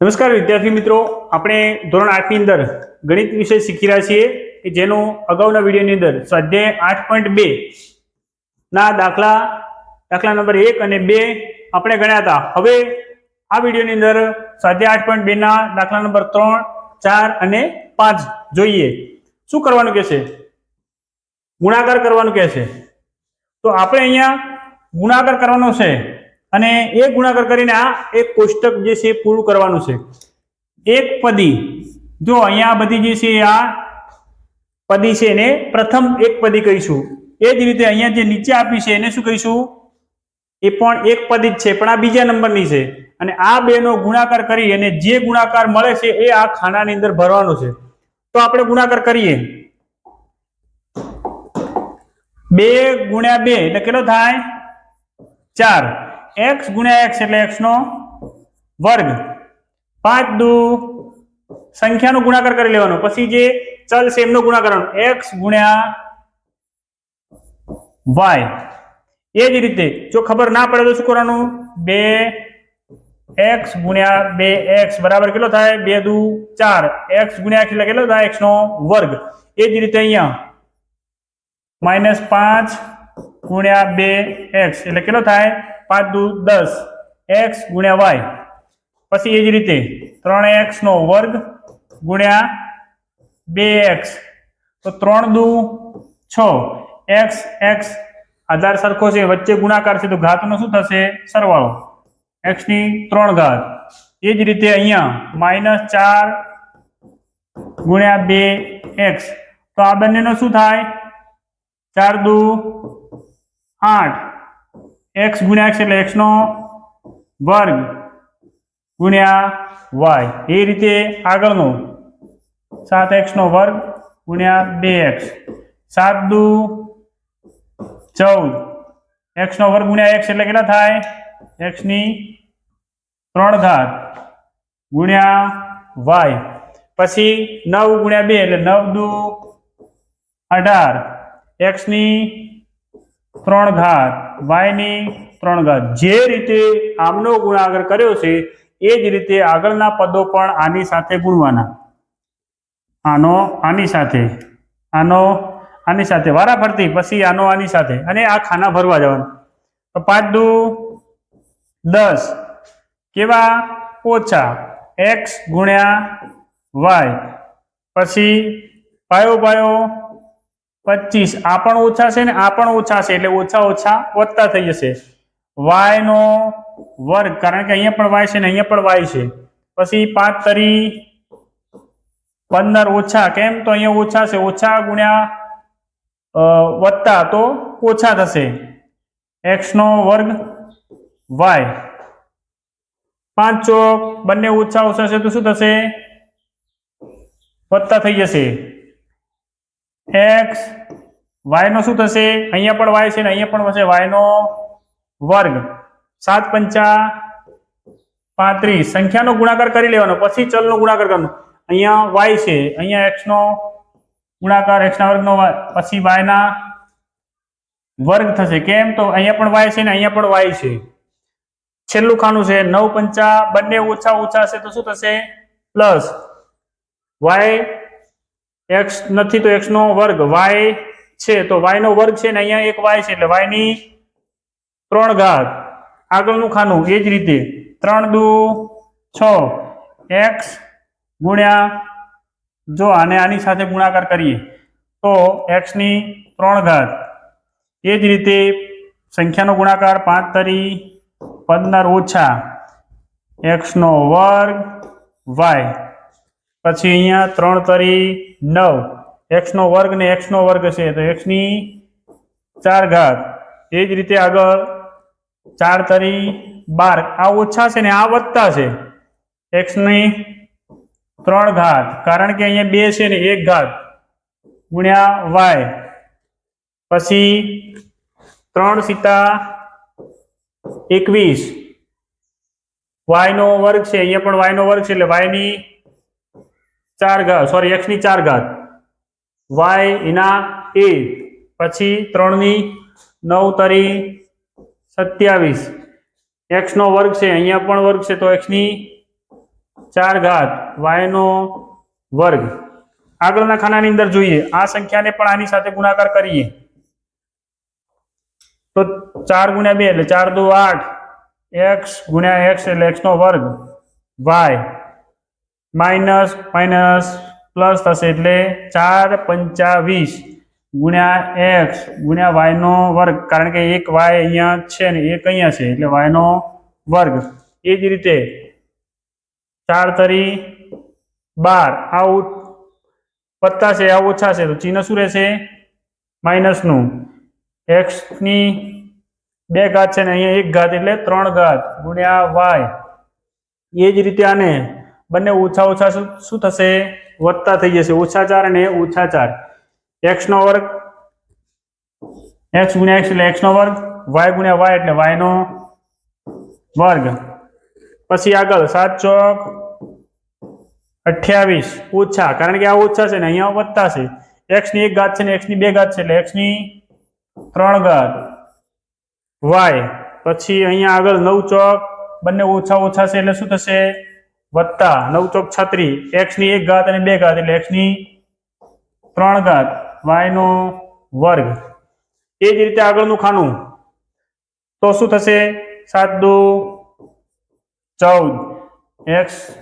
નમસ્કાર વિદ્યાર્થી મિત્રો. આપણે ધોરણ આઠની અંદર ગણિત વિષય શીખી રહ્યા છીએ કે જેનો અગાઉના વિડીયોની અંદર સ્વાધ્યાય આઠ પોઈન્ટ બે ના દાખલા દાખલા નંબર એક અને બે આપણે ગણ્યા હતા. હવે આ વિડીયોની અંદર સ્વાધ્યાય આઠ પોઈન્ટ બે ના દાખલા નંબર ત્રણ, ચાર અને પાંચ જોઈએ. શું કરવાનું કહેશે? ગુણાકાર કરવાનું કહેશે. તો આપણે અહીંયા ગુણાકાર કરવાનો છે. અને એ ગુણાકાર કરીને આ એક કોષ્ટક જે છે પૂરું કરવાનું છે. એક પદી, જો અહીંયા બધી જે છે આ પદી છે એને પ્રથમ એક પદી કહીશું. એ જ રીતે અહીંયા જે નીચે આપી છે એને શું કહીશું? એ પણ એક પદી જ છે, પણ આ બીજા નંબરની છે. અને આ બેનો ગુણાકાર કરી અને જે ગુણાકાર મળે છે એ આ ખાનાની અંદર ભરવાનો છે. તો આપણે ગુણાકાર કરીએ. બે ગુણ્યા બે, એટલે કેટલો થાય? ચાર. એક્સ ગુણ્યા એક્સ એટલે એક્સનો વર્ગ. પાંચ દુ સંખ્યાનો ગુણાકાર કરી લેવાનો. પછી જે ચલ છે એમનો ગુણાકાર કરવાનો એક્સ ગુણ્યા વાય એ જ રીતે જો ખબર ના પડે તો શું કરવાનું? બે એક્સ ગુણ્યા બે એક્સ બરાબર કેટલો થાય? બે દુ ચાર. એક્સ ગુણ્યા એટલે કેટલો થાય? એક્સ નો વર્ગ. એ જ રીતે અહીંયા. માઇનસ પાંચ ગુણ્યા બે એક્સ એટલે કેટલો થાય? પાંચ દુ દસ, એક્સ ગુણ્યા વાય. પછી એ જ રીતે ત્રણ એક્સ નો વર્ગ ગુણ્યા બે એક્સ. તો ત્રણ દુ છ, એક્સ એક્સ, આધાર સરખો છે, વચ્ચે ગુણાકાર છે, તો ઘાતનો શું થશે? સરવાળો. એક્સની ત્રણ ઘાત. એ જ રીતે અહીંયા માઇનસ ચાર ગુણ્યા બે એક્સ. તો આ બંનેનો શું થાય? ચાર દુ આઠ. એક્સ ગુણ્યા એક્સ એટલે એક્સનો વર્ગ ગુણ્યા વાય એ રીતે આગળનો સાત એક્સનો વર્ગ ગુણ્યા બે એક્સ સાત દુ ચૌદ. એક્સનો વર્ગ ગુણ્યા એક્સ એટલે કેટલા થાય? એક્સની ત્રણ ઘાત ગુણ્યા વાય પછી નવ ગુણ્યા બે એટલે નવ દુ અઢાર. એક્સની ત્રણ ઘાત. વાયની ત્રણ ઘાત. જે રીતે આમનો ગુણાકાર કર્યો છે, એ જ રીતે આગળના પદો પણ આની સાથે ગુણવાના. આનો આની સાથે. આનો આની સાથે. વારા ફરતી પછી આનો આની સાથે. અને આ ખાના ભરવા જવાનું. તો પાંચ દુ દસ. કેવા? ઓછા. એક્સ ગુણ્યા વાય પછી પાયો પાયો પચીસ. આ પણ ઓછા છે ને આ પણ ઓછા છે એટલે ઓછા ઓછા વધતા થઈ જશે. વાય નો વર્ગ, કારણ કે અહીંયા પણ વાય છે ને અહીંયા પણ વાય છે. પછી પાંચ તરી પંદર ઓછા, કેમ? તો અહીંયા ઓછા છે, ઓછા ગુણ્યા વધતા તો ઓછા થશે. એક્સ નો વર્ગ વાય. પાંચ ચોક, બંને ઓછા ઓછા છે તો શું થશે? વધતા થઈ જશે. એક્સ વાય નો શું થશે? અહીંયા પણ વાય છે ને અહીંયા પણ થશે વાય નો વર્ગ. સાત પંચા પાંત્રીસ. સંખ્યાનો ગુણાકાર કરી લેવાનો. પછી ચલનો ગુણાકાર કરવાનો. અહીંયા વાય છે. અહીંયા એક્સ નો ગુણાકાર એક્સ ના વર્ગનો પછી વાય ના વર્ગ થશે. કેમ? તો અહીંયા પણ વાય છે ને અહીંયા પણ વાય છે. છેલ્લું ખાનું છે. નવ પંચા બંને ઓછા ઓછા છે તો શું થશે? પ્લસ વાય એક્સ નથી તો એક્સ નો વર્ગ વાય છે. તો વાય નો વર્ગ છે ને અહીંયા એક વાય છે એટલે વાયની ત્રણ ઘાત. આગળનું ખાનું એ જ રીતે. ત્રણ દુ છ. એક્સ ગુણ્યા જો આને આની સાથે ગુણાકાર કરીએ તો એક્સની ત્રણ ઘાત. એ જ રીતે સંખ્યાનો ગુણાકાર પાંચ તરી પંદર ઓછા એક્સ નો વર્ગ વાય પછી અહીંયા ત્રણ તરી નવ. એક્સનો વર્ગ ને એક્સનો વર્ગ છે, તો એક્સની ચાર ઘાત. એ જ રીતે આગળ ચાર તરી બાર. આ ઓછા છે ને આ વધતા છે. એક્સની ત્રણ ઘાત. કારણ કે અહીંયા બે છે ને એક ઘાત. ગુણ્યા વાય પછી ત્રણ સીતા એકવીસ. વાયનો વર્ગ છે, અહીંયા પણ વાયનો વર્ગ છે, એટલે વાયની ચાર ઘાત સોરી એક્સની ચાર ઘાત. વાય એના એ, પછી ત્રણની નવ તરી સત્યાવીસ. એક્સનો વર્ગ છે, અહીંયા પણ વર્ગ છે, તો એક્સની ચાર ઘાત વાયનો વર્ગ. આગળના ખાનાની અંદર જોઈએ, આ સંખ્યાને પણ આની સાથે ગુણાકાર કરીએ. તો ચાર ગુણ્યા બે એટલે ચાર દો આઠ એક્સ ગુણ્યા એક્સ એટલે એક્સનો વર્ગ વાય માઇનસ માઇનસ, પ્લસ થશે એટલે ચાર પંચાવીસ ગુણ્યા એક્સ ગુણ્યા વાયનો વર્ગ. કારણ કે એક વાય અહીંયા છે ને એક અહીંયા છે એટલે વાયનો વર્ગ. એ જ રીતે ચાર તરી બાર. આ પત્તા છે, આ ઓછા છે, તો ચિહ્ન શું રહેશે? માઇનસનું. એક્સની બે ઘાત છે ને અહીંયા એક ઘાત એટલે ત્રણ ઘાત ગુણ્યા વાય. એ જ રીતે આને બંને ઓછા ઓછા શું શું થશે? વધતા થઈ જશે. ઓછા ચાર અને ઓછા ચાર. એક્સ નો વર્ગ એક્સ ગુણ્યા એક્સ એટલે એક્સ નો વર્ગ વાય ગુણ્યા વાય એટલે વાય નો વર્ગ. પછી આગળ સાત ચોક અઠ્યાવીસ. ઓછા, કારણ કે આ ઓછા છે ને અહીંયા વધતા છે. એક્સની એક ઘાત છે ને એક્સની બે ઘાત છે એટલે એક્સની ત્રણ ઘાત. વાય પછી અહીંયા આગળ નવ ચોક, બંને ઓછા ઓછા છે એટલે શું થશે? વત્તા નવ ચોક છત્રી. એક્સની એક ઘાત અને બે ઘાત એટલે એક્સની ત્રણ ઘાત. વાય નો વર્ગ. એ જ રીતે આગળનું ખાનું. તો શું થશે? સાત દો ચૌદ. એક્સ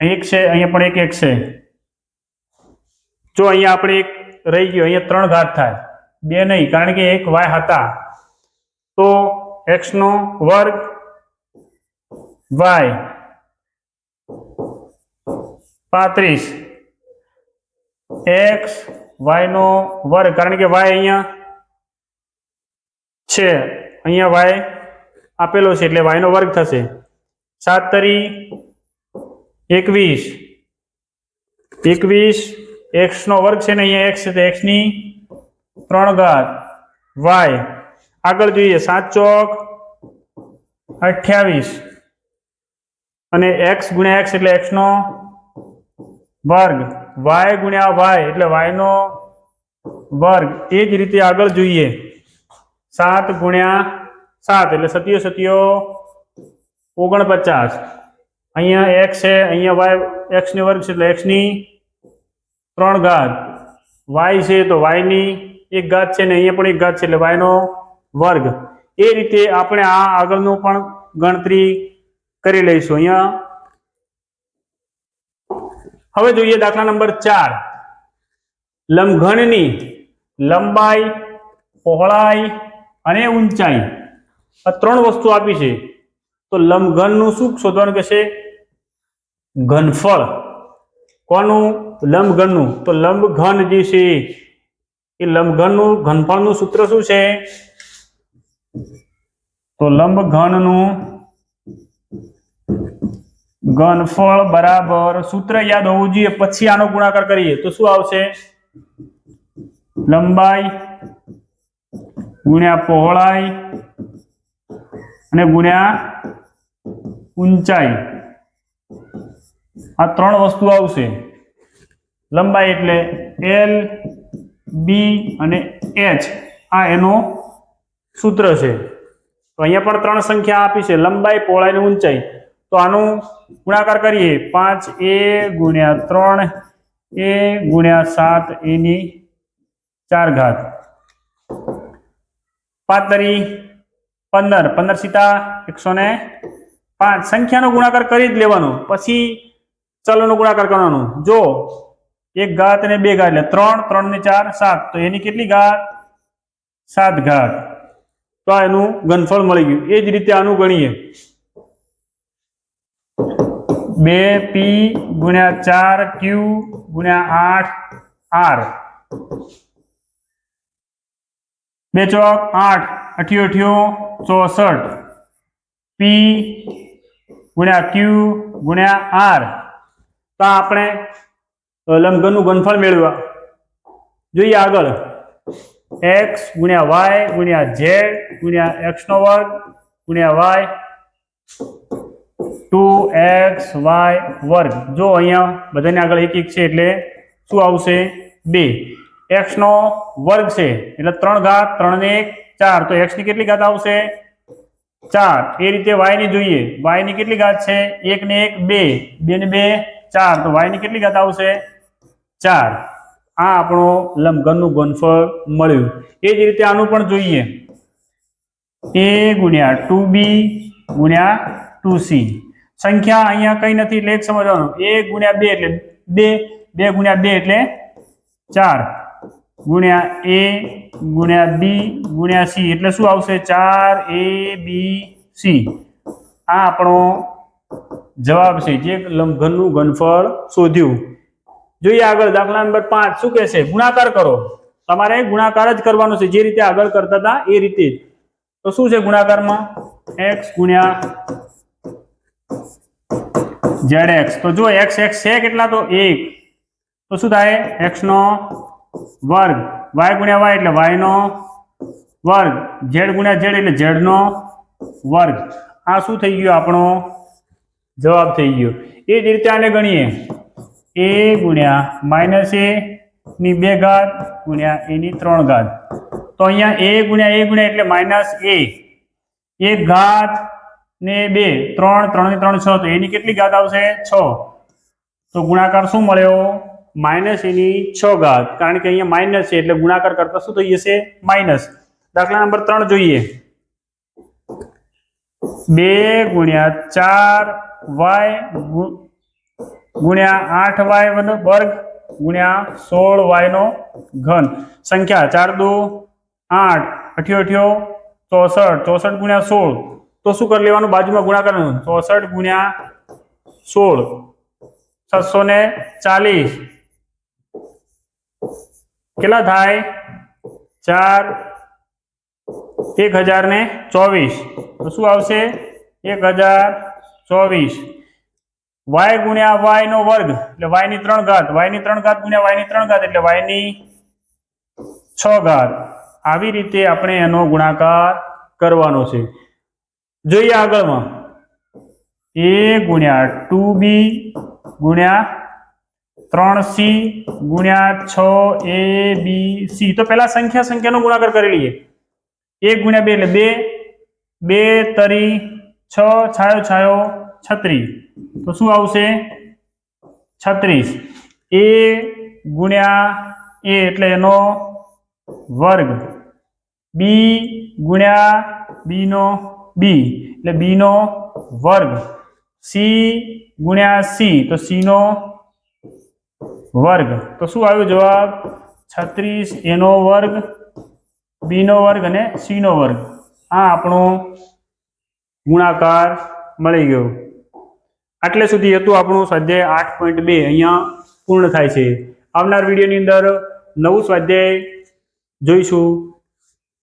એક છે, અહીંયા પણ એક એક છે. જો અહીંયા આપણે એક રહી ગયો, અહીંયા ત્રણ ઘાત થાય. બે નહીં, કારણ કે એક વાય હતા. તો એક્સ નો વર્ગ વાય પાંત્રીસ. એક્સ વાયનો વર્ગ, કારણ કે વાય અહીંયા છે. અહીંયા વાય આપેલો છે, એટલે વાયનો વર્ગ થશે. સાત તરી એકવીસ એકવીસ એક્સનો વર્ગ છે ને અહીંયા એક્સ છે, તો એક્સ ત્રણ ઘાત. વાય આગળ જોઈએ, સાત ચોક અઠ્યાવીસ. અને એક્સ ગુણ્યા એક્સ એટલે એક્સ નો વર્ગ. વાય ગુણ્યા વાય એટલે વાયનો વર્ગ. એ જ રીતે આગળ જોઈએ. સાત ગુણ્યા સાત એટલે સત્યો સત્યો ઓગણપચાસ. અહીંયા એક્સ છે, અહીંયા વાય એક્સની વર્ગ છે એટલે એક્સની ત્રણ ઘાત. વાય છે તો વાયની એક ઘાત છે ને અહીંયા પણ એક ઘાત છે એટલે વાયનો વર્ગ. એ રીતે આપણે આ આગળનું પણ ગણતરી કરી લઈશું. અહીંયા હવે જોઈએ દાખલા નંબર ચાર. લંબઘનની લંબાઈ, પહોળાઈ અને ઊંચાઈ. આ ત્રણ વસ્તુ આપી છે. તો લંબઘનનું શું શોધવાનું કહેશે? ઘનફળ. કોનું? લંબઘનનું તો લંબઘન જે છે, એ લંબઘનનું ઘનફળનું સૂત્ર શું છે? તો લંબઘનનું ઘનફળ બરાબર સૂત્ર યાદ હોવું જોઈએ. પછી આનો ગુણાકાર કરીએ તો શું આવશે? લંબાઈ ગુણ્યા પહોળાઈ અને ગુણ્યા ઊંચાઈ. આ ત્રણ વસ્તુ આવશે. લંબાઈ એટલે એલ, બી અને એચ. આ એનો સૂત્ર છે. તો અહીંયા પણ ત્રણ સંખ્યા આપી છે. લંબાઈ, પહોળાઈ અને ઊંચાઈ. તો આનું ગુણાકાર કરીએ. પાંચ એ ગુણ્યા ત્રણ, એ ગુણ્યા સાત, એની ચાર ઘાત. પાંચ તરી પંદર. પંદર સીતા એકસો ને પાંચ. સંખ્યાનો ગુણાકાર કરી જ લેવાનો. પછી ચલોનો ગુણાકાર કરવાનો. જો એક ઘાત અને બે ઘાત, એટલે ત્રણ ત્રણ ને ચાર, સાત. તો એની કેટલી ઘાત? સાત ઘાત. તો આ એનું ઘનફળ મળી ગયું. એ જ રીતે આનું ગણીએ. બે પી ગુણ્યા ચાર ક્યુ ગુણ્યા આઠ આર. બે ચોક આઠ, અઠ્યો અઠ્યો, ચોસઠ. પી ગુણ્યા ક્યુ ગુણ્યા આર. તો આપણે લંબઘનનું ઘનફળ મેળવ્યા. જોઈએ આગળ. એક્સ ગુણ્યા વાય ગુણ્યા ઝેડ ગુણ્યા એક્સનો વર્ગ ગુણ્યા વાય. ટુ એક્સ વાય વર્ગ. જો અહીંયા બધાને આગળ એક એક છે એટલે શું આવશે? બે. એક્સ નો વર્ગ છે એટલે ત્રણ ઘાત ત્રણ ને એક ચાર. તો એક્સની કેટલી ઘાત આવશે? ચાર. એ રીતે વાયની જોઈએ. વાયની કેટલી ઘાત છે? એક ને એક, બે. બે ને બે, ચાર. તો વાયની કેટલી ઘાત આવશે? ચાર. આ આપણો લંબઘનનું ગુણફળ મળ્યું. એ જ રીતે આનું પણ જોઈએ. એ ગુણ્યા ટુ બી ગુણ્યા ટુ સી. સંખ્યા અહીંયા કઈ નથી એટલે એક સમજવાનું. એ ગુણ્યા બે એટલે બે બે ગુણ્યા બે એટલે ચાર. ગુણ્યા એ ગુણ્યા બી ગુણ્યા સી. એટલે શું આવશે? ચાર એ બી સી. આ આપણો જવાબ છે. જે લંબઘનનું ઘનફળ શોધ્યું. જોઈએ આગળ દાખલા નંબર પાંચ. શું કહેશે ગુણાકાર કરો. તમારે ગુણાકાર જ કરવાનો છે. જે રીતે આગળ કરતા હતા, એ રીતે. તો શું છે ગુણાકારમાં? એક્સ ગુણ્યા ઝેડ એક્સ તો જો એક્સ એક્સ છે કેટલા? તો એક. તો શું થાય? એક્સ નો વર્ગ. વાય ગુણ્યા વાય એટલે વાય નો વર્ગ. ઝેડ ગુણ્યા ઝેડ એટલે ઝેડ નો વર્ગ. આ શું થઈ ગયું? આપણો જવાબ થઈ ગયો. એ જ રીતે આને ગણીએ. એ ગુણ્યા માઇનસ એ ની બે ઘાત ગુણ્યા એ ની ત્રણ ઘાત. તો અહીંયા એ ગુણ્યા એ ગુણ્યા એટલે માઇનસ એ એક ઘાત ને બે, ત્રણ ત્રણ ત્રણ છ, તો એની કેટલી ઘાત આવશે? છ. તો ગુણાકાર શું મળ્યો? માઇનસ એની છ ઘાત. કારણ કે અહીંયા માઇનસ છે, એટલે ગુણાકાર કરતા શું થઈ જશે? માઇનસ. દાખલા નંબર ત્રણ જોઈએ. બે ગુણ્યા ચાર વાય ગુણ્યા આઠ વાય વર્ગ ગુણ્યા સોળ વાય નો ઘન. સંખ્યા ચાર દો, આઠ. અઠ્યો અઠ્યો ચોસઠ. ચોસઠ ગુણ્યા સોળ. તો શું કરી લેવાનું? બાજુમાં ગુણાકાર ચોસઠ ગુણ્યા સોળ. છસો ને ચાલીસ. કેટલા થાય? ચાર. એક હજાર ને ચોવીસ. તો શું આવશે? એક હજાર ચોવીસ. વાય ગુણ્યા વાય નો વર્ગ. એટલે વાયની ત્રણ ઘાત. વાયની ત્રણ ઘાત ગુણ્યા વાયની ત્રણ ઘાત એટલે વાયની છ ઘાત. આવી રીતે આપણે એનો ગુણાકાર કરવાનો છે. જોઈએ આગળમાં. એ ગુણ્યા ટુ બી ગુણ્યા ત્રણ સી ગુણ્યા છ એ બી સી. તો પહેલા સંખ્યા સંખ્યાનો ગુણાકાર કરી લઈએ. એક ગુણ્યા બે એટલે બે. બે તરી છ છાયો છાયો છત્રીસ તો શું આવશે? છત્રીસ. એ ગુણ્યા એ એટલે એનો વર્ગ. બી ગુણ્યા બી નો બી એટલે બી નો વર્ગ. સી ગુણ્યા સી તો સી નો વર્ગ. તો શું આવ્યો જવાબ? છત્રીસ એનો વર્ગ બી નો વર્ગ અને સી નો વર્ગ. આ આપણો ગુણાકાર મળી ગયો. આટલે સુધી હતું આપણું સ્વાધ્યાય આઠ પોઈન્ટ બે. અહીંયા પૂર્ણ થાય છે. આવનાર વિડીયોની અંદર નવું સ્વાધ્યાય જોઈશું.